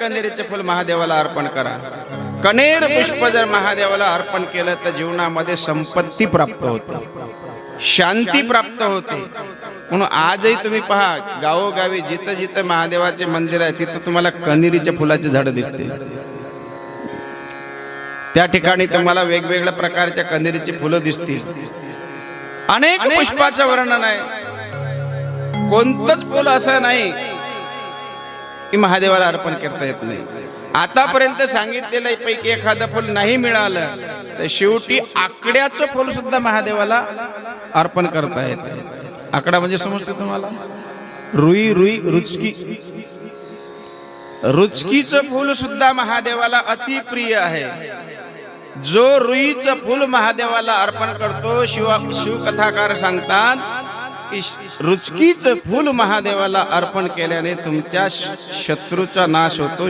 कनेरीचे फुल महादेवाला अर्पण करा. कनेर पुष्प जर महादेवाला अर्पण केलं तर जीवनामध्ये संपत्ती प्राप्त होते. शांती प्राप्त होते. म्हणून आजही तुम्ही पहा गावोगावी जिथं जिथं महादेवाचे मंदिर आहे तिथं तुम्हाला कनेरीच्या फुलाचे झाडं दिसतील. त्या ठिकाणी तुम्हाला वेगवेगळ्या प्रकारच्या कनेरीची फुलं दिसतील. अनेक पुष्पाचं वर्णन आहे. कोणतंच फुल असं नाही. की महादेवाला अर्पण करता येत नाही. आतापर्यंत सांगितलेलं पैकी एखादं फुल नाही मिळालं तर शेवटी आकड्याचं फुल सुद्धा महादेवाला अर्पण करता येते आकडा म्हणजे समजते तुम्हाला? रुई रुई रुचकी. रुचकीचं फुल सुद्धा महादेवाला अति प्रिय आहे. जो रुईचं फुल महादेवाला अर्पण करतो शिव शिवकथाकार सांगतात की रुचकीचं फूल महादेवाला अर्पण केल्याने तुमच्या श- शत्रूचा नाश होतो